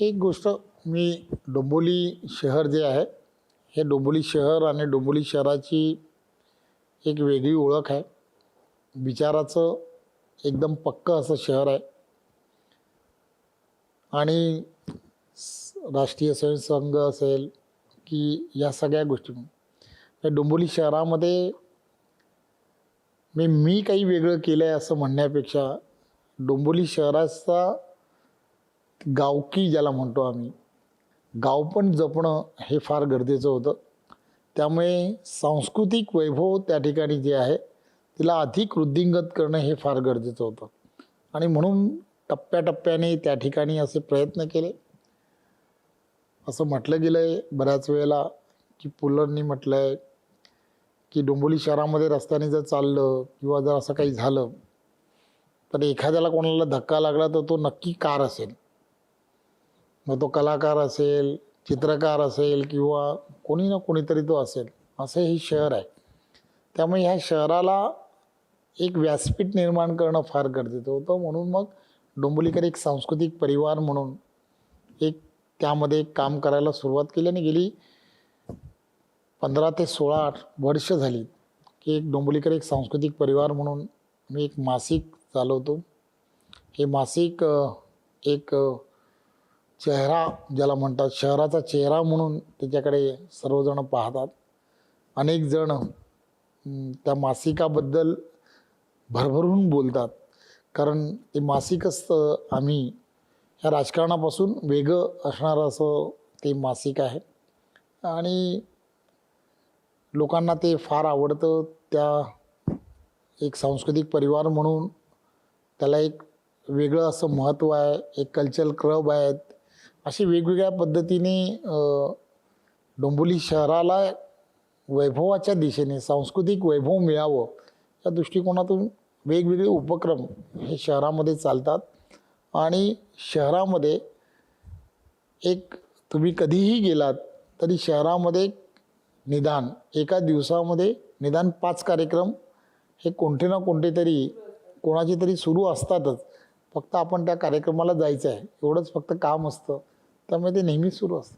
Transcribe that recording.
एक गोष्ट मी डोंबोली शहर जे आहे हे डोंबोली शहर आणि डोंबोली शहराची एक वेगळी ओळख आहे. विचाराचं एकदम पक्कं असं शहर आहे. आणि राष्ट्रीय स्वयंसंघ असेल की या सगळ्या गोष्टी. या डोंबोली शहरामध्ये मी मी काही वेगळं केलं आहे असं म्हणण्यापेक्षा डोंबोली शहराचा गावकी ज्याला म्हणतो आम्ही गाव पण जपणं हे फार गरजेचं होतं. त्यामुळे सांस्कृतिक वैभव त्या ठिकाणी जे आहे तिला अधिक वृद्धिंगत करणं हे फार गरजेचं होतं. आणि म्हणून टप्प्याटप्प्याने त्या ठिकाणी असे प्रयत्न केले. असं म्हटलं गेलं आहे बऱ्याच वेळेला की पुलरनी म्हटलं आहे की डोंबोली शहरामध्ये रस्त्याने जर चाललं किंवा जर असं काही झालं तर एखाद्याला कोणाला धक्का लागला तर तो नक्की कार असेल. मग तो कलाकार असेल चित्रकार असेल किंवा कोणी ना कोणीतरी तो असेल असं हे शहर आहे. त्यामुळे ह्या शहराला एक व्यासपीठ निर्माण करणं फार गरजेचं होतं. म्हणून मग डोंबिवलीकर एक सांस्कृतिक परिवार म्हणून एक त्यामध्ये काम करायला सुरुवात केली आणि गेली पंधरा ते सोळा आठ वर्ष झाली की एक डोंबलीकर एक सांस्कृतिक परिवार म्हणून मी एक मासिक चालवतो. हे मासिक एक चेहरा ज्याला म्हणतात शहराचा चेहरा म्हणून त्याच्याकडे सर्वजण पाहतात. अनेक जण त्या मासिकाबद्दल भरभरून बोलतात. कारण ते मासिक असतं आम्ही ह्या राजकारणापासून वेगळं असणारं असं ते मासिक आहे. आणि लोकांना ते फार आवडतं. त्या एक सांस्कृतिक परिवार म्हणून त्याला एक वेगळं असं महत्त्व आहे एक कल्चरल क्लब आहेत. अशी वेगवेगळ्या पद्धतीने डोंबोली शहराला वैभवाच्या दिशेने सांस्कृतिक वैभव मिळावं या दृष्टिकोनातून वेगवेगळे उपक्रम हे शहरामध्ये चालतात. आणि शहरामध्ये एक तुम्ही कधीही गेलात तरी शहरामध्ये निदान एका दिवसामध्ये निदान पाच कार्यक्रम हे कोणते ना कोणते तरी कोणाचे तरी सुरू असतातच. फक्त आपण त्या कार्यक्रमाला जायचं आहे. एवढंच फक्त काम असतं. त्यामुळे ते नेहमी सुरू असतं.